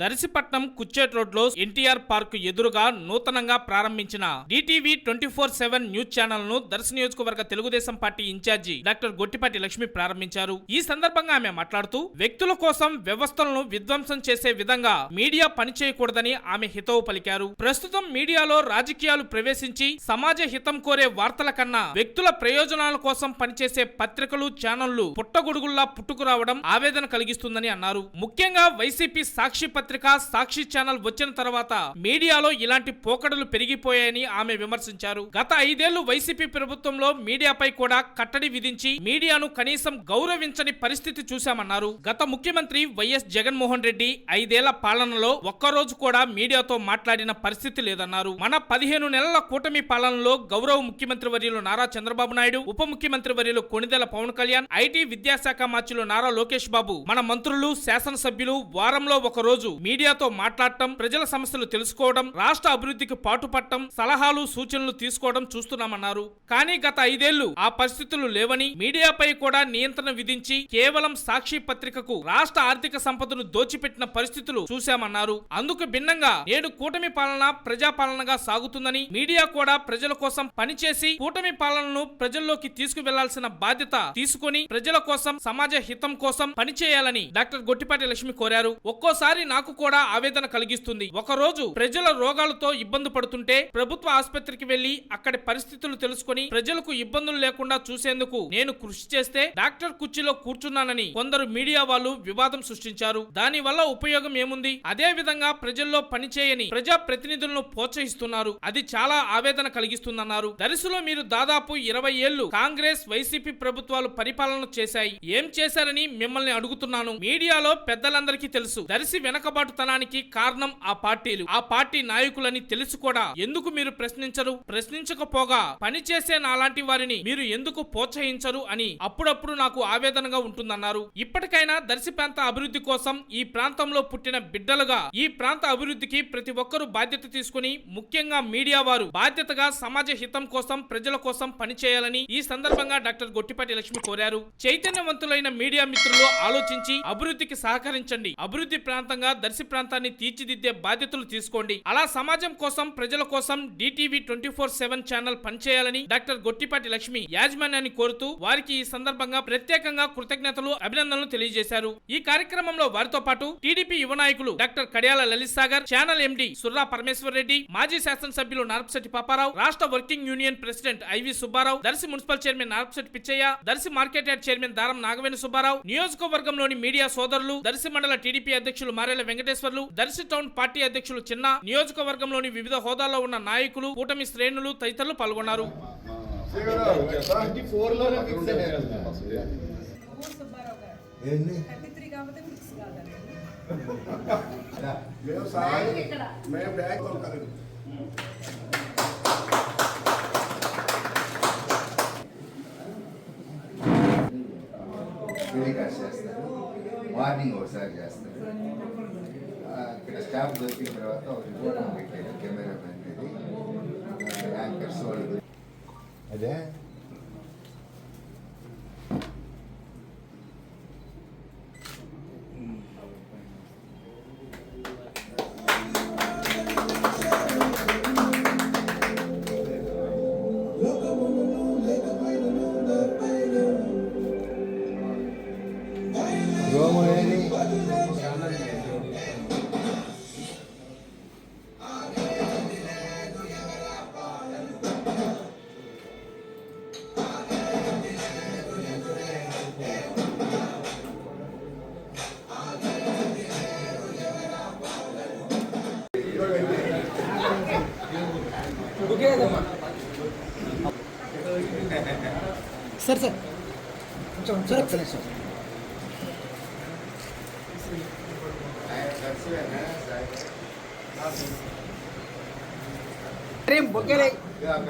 దర్శిపట్నం కుచ్చేట్ రోడ్లో ఎన్టీఆర్ పార్క్ ఎదురుగా నూతనంగా ప్రారంభించిన DTV twenty four seven news ఛానల్ను దర్శి నియోజకవర్గ Telugu Desam party incharge doctor Gottipati Lakshmi ప్రారంభించారు. ఈ సందర్భంగా ఆమె మాట్లాడుతూ వ్యక్తుల కోసం వ్యవస్థలను విధ్వంసం చేసే విధంగా మీడియా పనిచేయకూడదని ఆమె హితవు పలికారు. ప్రస్తుతం మీడియాలో రాజకీయాలు ప్రవేశించి సమాజ హితం కోరే వార్తల కన్నా వ్యక్తుల ప్రయోజనాల కోసం పనిచేసే పత్రికలు ఛానళ్ళు పుట్టగొడుగుల్లా పుట్టుకురావడం ఆవేదన కలిగిస్తుందని అన్నారు. ముఖ్యంగా వైసీపీ సాక్షి పత్రిక సాక్షి ఛానల్ వచ్చిన తర్వాత మీడియాలో ఇలాంటి పోకడలు పెరిగిపోయాయని ఆమె విమర్శించారు. గత ఐదేళ్ళు వైసీపీ ప్రభుత్వంలో మీడియాపై కూడా కట్టడి విధించి మీడియాను కనీసం గౌరవించని పరిస్థితి చూశామన్నారు. గత ముఖ్యమంత్రి వైఎస్ జగన్మోహన్ రెడ్డి ఐదేళ్ళ పాలనలో ఒక్కరోజు కూడా మీడియాతో మాట్లాడిన పరిస్థితి లేదన్నారు. మన పదిహేను నెలల కూటమి పాలనలో గౌరవ ముఖ్యమంత్రి వర్యులు నారా చంద్రబాబు నాయుడు ఉప ముఖ్యమంత్రి వర్యులు కొణిదెల పవన్ కళ్యాణ్ ఐటీ విద్యాశాఖ మార్చులు నారా లోకేష్ బాబు మన మంత్రులు శాసనసభ్యులు వారంలో ఒక రోజు మీడియాతో మాట్లాడటం ప్రజల సమస్యలు తెలుసుకోవడం రాష్ట్ర అభివృద్ధికి పాటుపట్టడం సలహాలు సూచనలు తీసుకోవడం చూస్తున్నామన్నారు. కానీ గత ఐదేళ్ళు ఆ పరిస్థితులు లేవని మీడియాపై కూడా నియంత్రణ విధించి కేవలం సాక్షి పత్రికకు రాష్ట్ర ఆర్థిక సంపదను దోచిపెట్టిన పరిస్థితులు చూశామన్నారు. అందుకు భిన్నంగా నేడు కూటమి పాలన ప్రజాపాలనగా సాగుతుందని మీడియా కూడా ప్రజల కోసం పనిచేసి కూటమి పాలనను ప్రజల్లోకి తీసుకువెళ్ళాల్సిన బాధ్యత తీసుకొని ప్రజల కోసం సమాజ హితం కోసం పనిచేయాలని డాక్టర్ గొట్టిపాటి లక్ష్మి కోరారు. ఒక్కోసారి నాకు కూడా ఆవేదన కలిగిస్తుంది. ఒక రోజు ప్రజల రోగాలతో ఇబ్బంది పడుతుంటే ప్రభుత్వ ఆసుపత్రికి వెళ్ళి అక్కడి పరిస్థితులు తెలుసుకొని ప్రజలకు ఇబ్బందులు లేకుండా చూసేందుకు నేను కృషి చేస్తే డాక్టర్ కుర్చీలో కూర్చున్నానని కొందరు మీడియా వాళ్ళు వివాదం సృష్టించారు. దాని వల్ల ఉపయోగం ఏముంది? అదే విధంగా ప్రజల్లో పనిచేయని ప్రజా ప్రతినిధులను ప్రోత్సహిస్తున్నారు. అది చాలా ఆవేదన కలిగిస్తుందన్నారు. దరిసులో మీరు దాదాపు ఇరవై ఏళ్ళు కాంగ్రెస్ వైసీపీ ప్రభుత్వాలు పరిపాలన చేశాయి. ఏం చేశారని మిమ్మల్ని అడుగుతున్నాను. మీడియాలో పెద్దలందరికీ తెలుసు. దరిసి వెనకబాటుతనానికి కారణం ఆ పార్టీలు. ఆ పార్టీ నాయకులని తెలుసు కూడా. ఎందుకు మీరు ప్రశ్నించరు? ప్రశ్నించకపోగా పనిచేసే నాలాంటి వారిని మీరు ఎందుకు ప్రోత్సహించరు అని అప్పుడప్పుడు నాకు ఆవేదనగా ఉంటుందన్నారు. ఇప్పటికైనా దర్శి ప్రాంత అభివృద్ధి కోసం ఈ ప్రాంతంలో పుట్టిన బిడ్డలుగా ఈ ప్రాంత అభివృద్ధికి ప్రతి ఒక్కరూ బాధ్యత తీసుకుని ముఖ్యంగా మీడియా వారు బాధ్యతగా సమాజ హితం కోసం ప్రజల కోసం పనిచేయాలని ఈ సందర్భంగా డాక్టర్ గొట్టిపాటి లక్ష్మి కోరారు. చైతన్యవంతులైన మీడియా మిత్రులు ఆలోచించి అభివృద్ధికి సహకరించండి. అభివృద్ధి ప్రాంతంగా దర్శి ప్రాంతాన్ని తీర్చిదిద్దే బాధ్యతలు తీసుకోండి. అలా సమాజం కోసం ప్రజల కోసం DTV twenty four seven channel పనిచేయాలని డాక్టర్ గొట్టిపాటి లక్ష్మి యాజమాన్యాన్ని కోరుతూ వారికి ఈ సందర్భంగా ప్రత్యేకంగా కృతజ్ఞతలు అభినందనలు తెలియజేశారు. ఈ కార్యక్రమంలో వారితో పాటు టీడీపీ యువ నాయకులు doctor Kadiyala Lalith Sagar channel MD Surra Parameshwar Reddy మాజీ శాసనసభ్యులు నార్పశెట్టి పాపారావు రాష్ట్ర working union president IV Subbarao Darsi municipal chairman Narpasetti Pichaiah Darsi market yard chairman Daram Nagaveni Subbarao నియోజకవర్గంలోని మీడియా సోదరులు దర్శి మండల టీడీపీ అధ్యక్షులు మారెల వెంకటేశ్వర్లు దర్శి టౌన్ పార్టీ అధ్యక్షులు చిన్న నియోజకవర్గంలోని వివిధ హోదాల్లో ఉన్న నాయకులు కూటమి శ్రేణులు తదితరులు పాల్గొన్నారు. మార్నింగ్ ఒకసారి చేస్తారు స్టాఫ్ దొరికిన తర్వాత ఒక రిపోర్ట్ పెట్టారు కెమెరా మ్యాన్ యాంకర్స్ వాళ్ళు అదే సార్ సార్ కొంచెం సార్ ఒక్క నిమిషం ఆయన